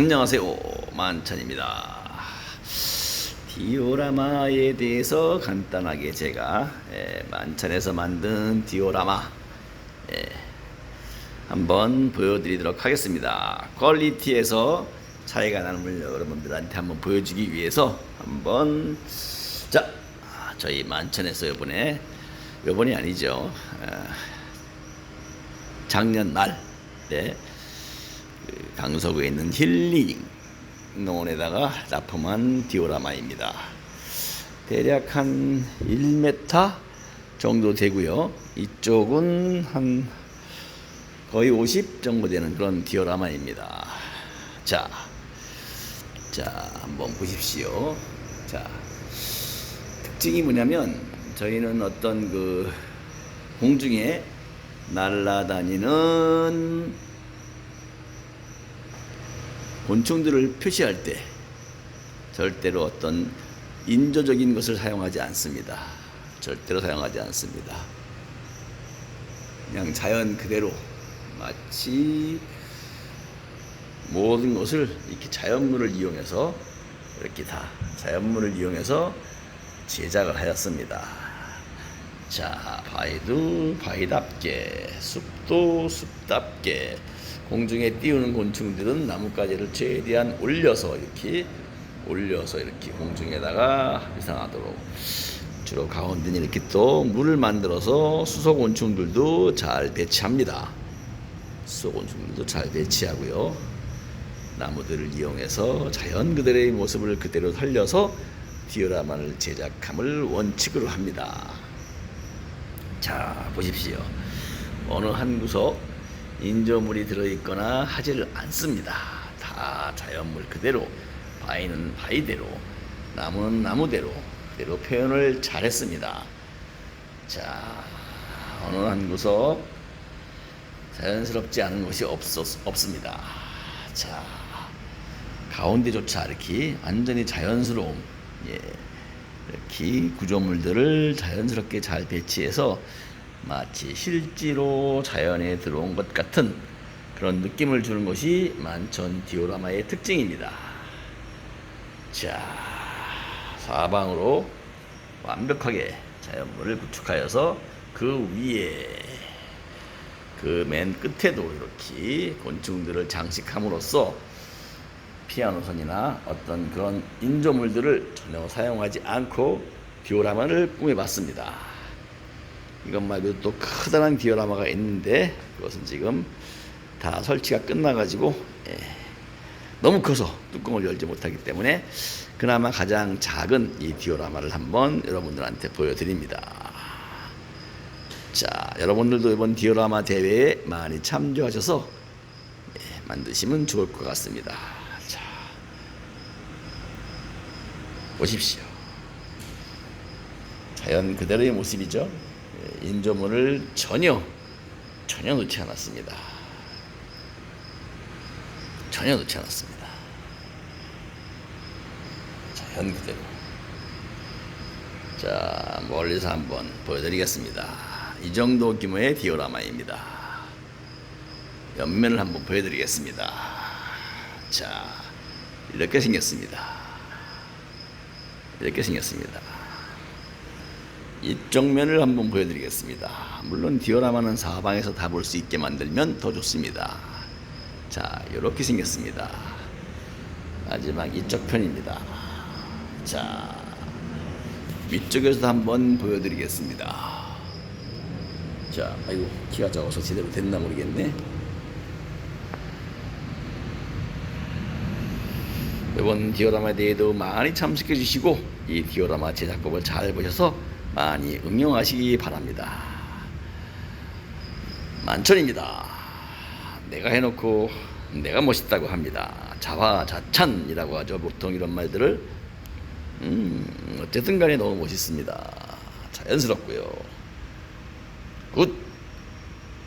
안녕하세요 만찬입니다. 디오라마에 대해서 간단하게 제가 예, 만찬에서 만든 디오라마 예, 한번 보여드리도록 하겠습니다. 퀄리티에서 차이가 나는 걸 여러분들한테 한번 보여주기 위해서 한번 자 저희 만찬에서 요번에 요번이 아니죠. 아, 작년 말에 그 강서구에 있는 힐링 농원에다가 납품한 디오라마입니다. 대략 한 1m 정도 되고요. 이쪽은 한 거의 50 정도 되는 그런 디오라마입니다. 자, 자 한번 보십시오. 자, 특징이 뭐냐면 저희는 어떤 그 공중에 날아다니는 곤충들을 표시할 때 절대로 어떤 인조적인 것을 사용하지 않습니다. 절대로 사용하지 않습니다. 그냥 자연 그대로 마치 모든 것을 이렇게 자연물을 이용해서 이렇게 다 자연물을 이용해서 제작을 하였습니다. 자, 바위도 바위답게, 숲도 숲답게, 공중에 띄우는 곤충들은 나뭇가지를 최대한 올려서 이렇게 올려서 이렇게 공중에다가 이상하도록 주로 가운데는 이렇게 또 물을 만들어서 수소 곤충들도 잘 배치합니다. 수소 곤충들도 잘 배치하고요. 나무들을 이용해서 자연 그대로의 모습을 그대로 살려서 디오라마를 제작함을 원칙으로 합니다. 자, 보십시오. 어느 한 구석 인조물이 들어있거나 하지를 않습니다. 다 자연물 그대로, 바위는 바위대로, 나무는 나무대로, 그대로 표현을 잘했습니다. 자, 어느 한 구석 자연스럽지 않은 것이 없었, 없습니다. 자, 가운데조차 이렇게 완전히 자연스러움, 예, 이렇게 구조물들을 자연스럽게 잘 배치해서 마치 실제로 자연에 들어온 것 같은 그런 느낌을 주는 것이 만천 디오라마의 특징입니다. 자, 사방으로 완벽하게 자연물을 구축하여서 그 위에 그 맨 끝에도 이렇게 곤충들을 장식함으로써 피아노선이나 어떤 그런 인조물들을 전혀 사용하지 않고 디오라마를 꾸며봤습니다. 이것 말고 또 커다란 디오라마가 있는데 그것은 지금 다 설치가 끝나가지고 예, 너무 커서 뚜껑을 열지 못하기 때문에 그나마 가장 작은 이 디오라마를 한번 여러분들한테 보여드립니다. 자, 여러분들도 이번 디오라마 대회에 많이 참조하셔서 예, 만드시면 좋을 것 같습니다. 자, 보십시오. 자연 그대로의 모습이죠. 예, 인조물을 전혀 전혀 넣지 않았습니다. 전혀 넣지 않았습니다. 자연 그대로. 자, 멀리서 한번 보여드리겠습니다. 이 정도 규모의 디오라마입니다. 옆면을 한번 보여드리겠습니다. 자, 이렇게 생겼습니다. 이렇게 생겼습니다. 이쪽 면을 한번 보여드리겠습니다. 물론 디오라마는 사방에서 다 볼 수 있게 만들면 더 좋습니다. 자, 이렇게 생겼습니다. 마지막 이쪽 편입니다. 자, 위쪽에서도 한번 보여드리겠습니다. 자, 아이고 키가 작아서 제대로 됐나 모르겠네. 이번 디오라마에 대해도 많이 참석해 주시고 이 디오라마 제작법을 잘 보셔서 많이 응용하시기 바랍니다. 만천입니다. 내가 해놓고 내가 멋있다고 합니다. 자화자찬이라고 하죠. 보통 이런 말들을 음, 어쨌든 간에 너무 멋있습니다. 자연스럽고요. 굿.